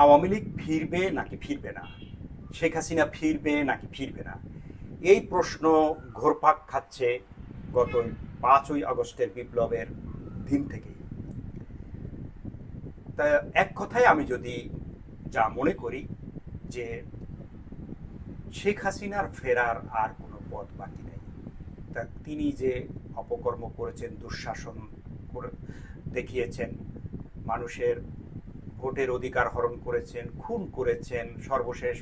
আওয়ামী লীগ ফিরবে নাকি ফিরবে না? শেখ হাসিনা ফিরবে নাকি ফিরবে না? এই প্রশ্ন ঘোরপাক খাচ্ছে গত পাঁচই আগস্টের বিপ্লবের দিন থেকেই। তা এক কথায় আমি যদি যা মনে করি যে শেখ হাসিনার ফেরার আর কোনো পথ বাকি নেই। তা তিনি যে অপকর্ম করেছেন, দুঃশাসন করে দেখিয়েছেন, মানুষের ভোটের অধিকার হরণ করেছেন, খুন করেছেন, সর্বশেষ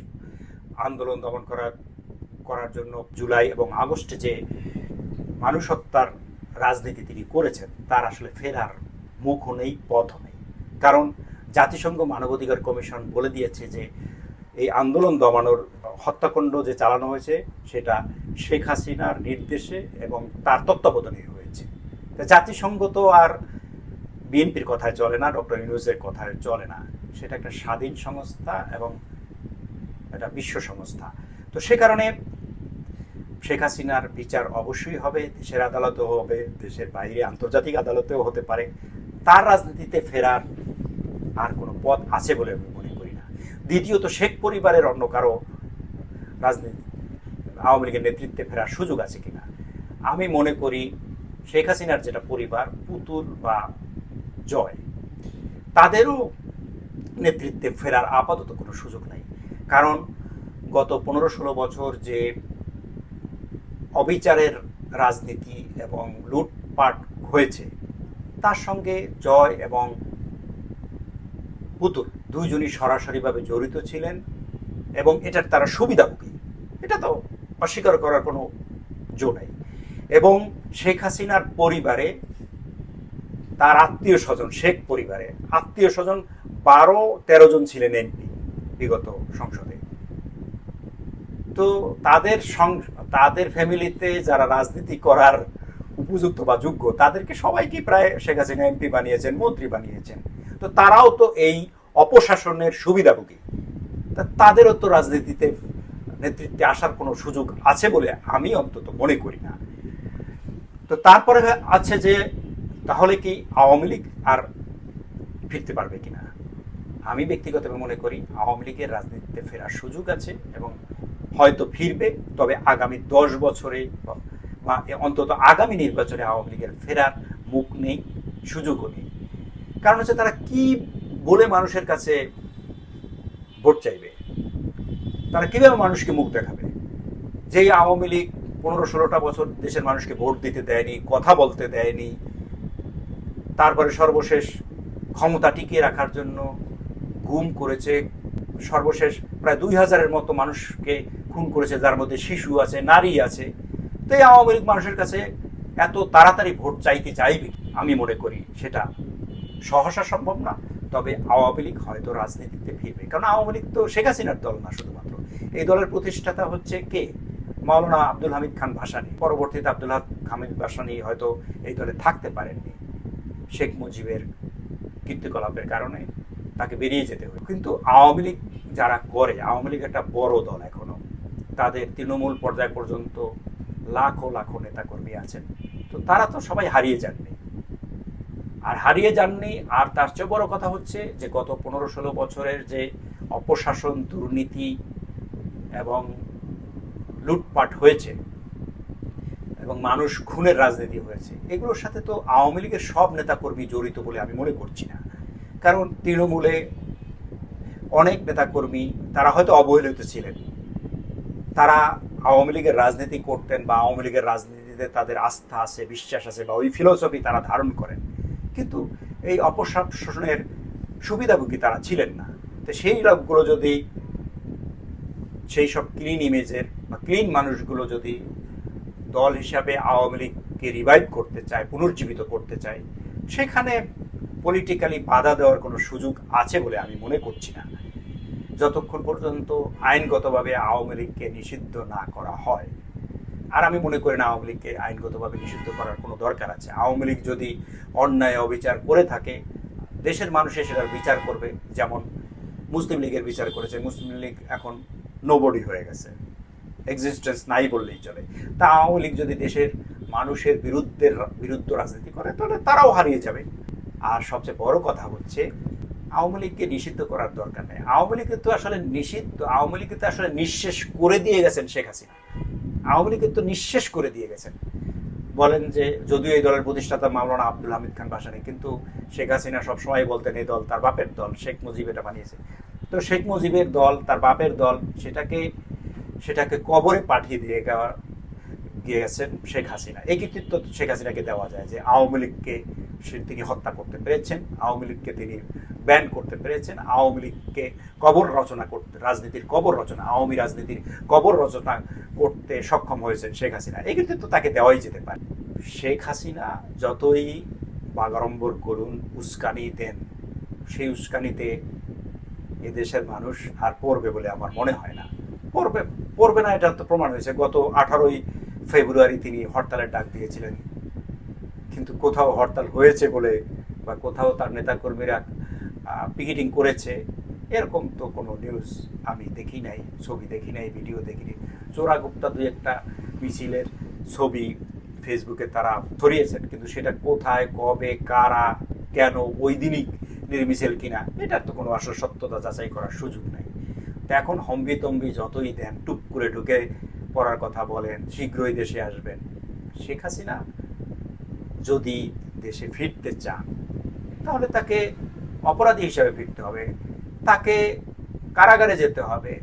আন্দোলন দমন করার করার জন্য জুলাই এবং আগস্টে যে মানুষ হত্যার রাজনীতি তিনি করেছেন, তার আসলে ফেরার মুখ নেই, পথ নেই। কারণ জাতিসংঘ মানবাধিকার কমিশন বলে দিয়েছে যে, এই আন্দোলন দমানোর হত্যাকাণ্ড যে চালানো হয়েছে, সেটা শেখ হাসিনার নির্দেশে এবং তার তত্ত্বাবধানে হয়েছে। জাতিসংঘ তো আর বিএনপির কথায় চলে না, ডক্টর ইউনুসের কথায় চলে না। সেটা একটা স্বাধীন সংস্থা এবং একটা বিশ্ব সংস্থা। তো সে কারণে শেখ হাসিনার বিচার অবশ্যই হবে, দেশের আদালতেও হবে, দেশের বাইরে আন্তর্জাতিক আদালতেও হতে পারে। তার রাজনীতিতে ফেরার আর কোনো পথ আছে বলে আমি মনে করি না। দ্বিতীয়ত, শেখ পরিবারের অন্য কারও রাজনীতি, আওয়ামী লীগের নেতৃত্বে ফেরার সুযোগ আছে কিনা? আমি মনে করি শেখ হাসিনার যেটা পরিবার, পুতুল বা জয়। তাদেরও নেতৃত্বে ফেরার আপাতত কোনো সুযোগ নাই। কারণ গত পনেরো ষোলো বছর যে অবিচারের রাজনীতি এবং লুটপাট হয়েছে, তার সঙ্গে জয় এবং পুতুল দুইজনই সরাসরিভাবে জড়িত ছিলেন এবং এটার তারা সুবিধাভোগী এটা তো অস্বীকার করার কোনো জো নাই। এবং শেখ হাসিনার পরিবারে তার আত্মীয় স্বজন, শেখ পরিবারে আত্মীয় স্বজন বারো, তেরো জন ছিলেন এমপি বিগত সংসদে। তো তাদের তাদের ফ্যামিলিতে যারা রাজনীতি করার উপযুক্ত বা যোগ্য, তাদেরকে সবাইকে প্রায় শেখ হাসিনা এমপি বানিয়েছেন, মন্ত্রী বানিয়েছেন। তো তারাও তো এই অপশাসনের সুবিধাভোগী। তা তাদেরও তো রাজনীতিতে নেতৃত্বে আসার কোনো সুযোগ আছে বলে আমি অন্তত মনে করি না। তো তারপরে আছে যে তাহলে কি আওয়ামী লীগ আর ফিরতে পারবে কিনা? আমি ব্যক্তিগতভাবে মনে করি আওয়ামী লীগের রাজনীতিতে ফেরার সুযোগ আছে এবং হয়তো ফিরবে, তবে আগামী দশ বছরে বা- অন্তত আগামী নির্বাচনে আওয়ামী লীগের ফেরার মুখ নেই, সুযোগও নেই। কারণ হচ্ছে তারা কি বলে মানুষের কাছে ভোট চাইবে? তারা কীভাবে মানুষকে মুখ দেখাবে? যেই আওয়ামী লীগ পনেরো ষোলোটা বছর দেশের মানুষকে ভোট দিতে দেয়নি, কথা বলতে দেয়নি তারপরে সর্বশেষ ক্ষমতা টিকিয়ে রাখার জন্য গুম করেছে। সর্বশেষ প্রায় দুই হাজারের মতো মানুষকে খুন করেছে, যার মধ্যে শিশু আছে, নারী আছে। তো এই আওয়ামী লীগ মানুষের কাছে এত তাড়াতাড়ি ভোট চাইতে চাইবে আমি মনে করি সেটা সহসা সম্ভব না। তবে আওয়ামী লীগ হয়তো রাজনীতিতে ফিরবে। কারণ আওয়ামী লীগ তো শেখ হাসিনার দল না শুধুমাত্র। এই দলের প্রতিষ্ঠাতা হচ্ছে কে? মাওলানা আব্দুল হামিদ খান ভাসানী। পরবর্তীতে আব্দুল হামিদ ভাসানী হয়তো এই দলে থাকতে পারেননি। শেখ মুজিবের কীর্তিকলাপের কারণে তাকে বেরিয়ে যেতে হবে কিন্তু আওয়ামী লীগ যারা করে, আওয়ামী লীগ একটা বড় দল এখনও, তাদের তৃণমূল পর্যায় পর্যন্ত লাখো লাখো নেতাকর্মী আছেন। তো তারা তো সবাই হারিয়ে যাননি। আর হারিয়ে যাননি, আর তার চেয়ে বড় কথা হচ্ছে যে গত পনেরো ষোলো বছরের যে অপশাসন দুর্নীতি এবং লুটপাট হয়েছে এবং মানুষ খুনের রাজনীতি হয়েছে। এগুলোর সাথে তো আওয়ামী লীগের সব নেতাকর্মী জড়িত বলে আমি মনে করছি না। কারণ তৃণমূলে অনেক নেতাকর্মী, তারা হয়তো অবহেলিত ছিলেন। তারা আওয়ামী লীগের রাজনীতি করতেন বা আওয়ামী লীগের রাজনীতিতে তাদের আস্থা আছে, বিশ্বাস আছে বা ওই ফিলোসফি তারা ধারণ করেন। কিন্তু এই অপশাসনের সুবিধাভোগী তারা ছিলেন না। তো সেই লোকগুলো যদি, সেই সব ক্লিন ইমেজের বা ক্লিন মানুষগুলো যদি দল হিসাবে আওয়ামী লীগকে রিভাইভ করতে চায়, পুনর্জীবিত করতে চায়, সেখানে পলিটিক্যালি বাধা দেওয়ার কোনো সুযোগ আছে বলে আমি মনে করছি না। যতক্ষণ পর্যন্ত আইনগতভাবে আওয়ামী লীগকে নিষিদ্ধ না করা হয়, আর আমি মনে করি না আওয়ামী লীগকে আইনগতভাবে নিষিদ্ধ করার কোনো দরকার আছে। আওয়ামী লীগ যদি অন্যায়, অবিচার করে থাকে, দেশের মানুষে সেটার বিচার করবে, যেমন মুসলিম লীগের বিচার করেছে, মুসলিম লীগ এখন নোবডি হয়ে গেছে। এক্সিস্টেন্স নাই বললেই চলে। তা আওয়ামী লীগ যদি দেশের মানুষের বিরুদ্ধে বিরুদ্ধ রাজনীতি করে, তাহলে তারাও হারিয়ে যাবে। আর সবচেয়ে বড় কথা হচ্ছে, আওয়ামী লীগকে নিষিদ্ধ করার দরকার নেই। আওয়ামী লীগকে তো আসলে নিষিদ্ধ আওয়ামী লীগকে তো আসলে নিঃশেষ করে দিয়ে গেছেন শেখ হাসিনা। আওয়ামী লীগকে তো নিঃশেষ করে দিয়ে গেছেন। বলেন যে, যদিও এই দলের প্রতিষ্ঠাতা মাওলানা আব্দুল হামিদ খান বাসানি, কিন্তু শেখ হাসিনা সবসময় বলতেন এই দল তার বাপের দল, শেখ মুজিব এটা বানিয়েছে। তো শেখ মুজিবের দল, তার বাপের দল, সেটাকে সেটাকে কবরে পাঠিয়ে দিয়ে গেওয়া গিয়েছেন শেখ হাসিনা। এই কৃতিত্ব শেখ হাসিনাকে দেওয়া যায় যে আওয়ামী লীগকে তিনি হত্যা করতে পেরেছেন, আওয়ামী লীগকে তিনি ব্যান করতে পেরেছেন, আওয়ামী লীগকে কবর রচনা করতে রাজনীতির কবর রচনা আওয়ামী রাজনীতির কবর রচনা করতে সক্ষম হয়েছেন শেখ হাসিনা। এই কৃতিত্ব তাকে দেওয়াই যেতে পারে। শেখ হাসিনা যতই বাগাড়ম্বর করুন, উস্কানি দেন, সেই উস্কানিতে এদেশের মানুষ আর পড়বে বলে আমার মনে হয় না। পড়বে। পড়বে না এটা তো প্রমাণ হয়েছে। গত আঠারোই ফেব্রুয়ারি তিনি হরতালের ডাক দিয়েছিলেন। কিন্তু কোথাও হরতাল হয়েছে বলে বা কোথাও তার নেতাকর্মীরা পিকেটিং করেছে, এরকম তো কোনো নিউজ আমি দেখি নাই, ছবি দেখি নাই ভিডিও দেখিনি চোরা গুপ্তা দুই একটা মিছিলের ছবি ফেসবুকে তারা ছড়িয়েছেন কিন্তু সেটা কোথায়, কবে, কারা, কেন, ওই দিনই নির্মিছিল কিনা, এটার তো কোনো আসল সত্যতা যাচাই করার সুযোগ নাই। তো এখন হম্বি তম্বি যতই দেন টুক করে ঢুকে পড়ার কথা বলেন, শীঘ্রই দেশে আসবেন। শেখ হাসিনা যদি দেশে ফিরতে চান, তাহলে তাকে অপরাধী হিসাবে ফিরতে হবে। তাকে কারাগারে যেতে হবে।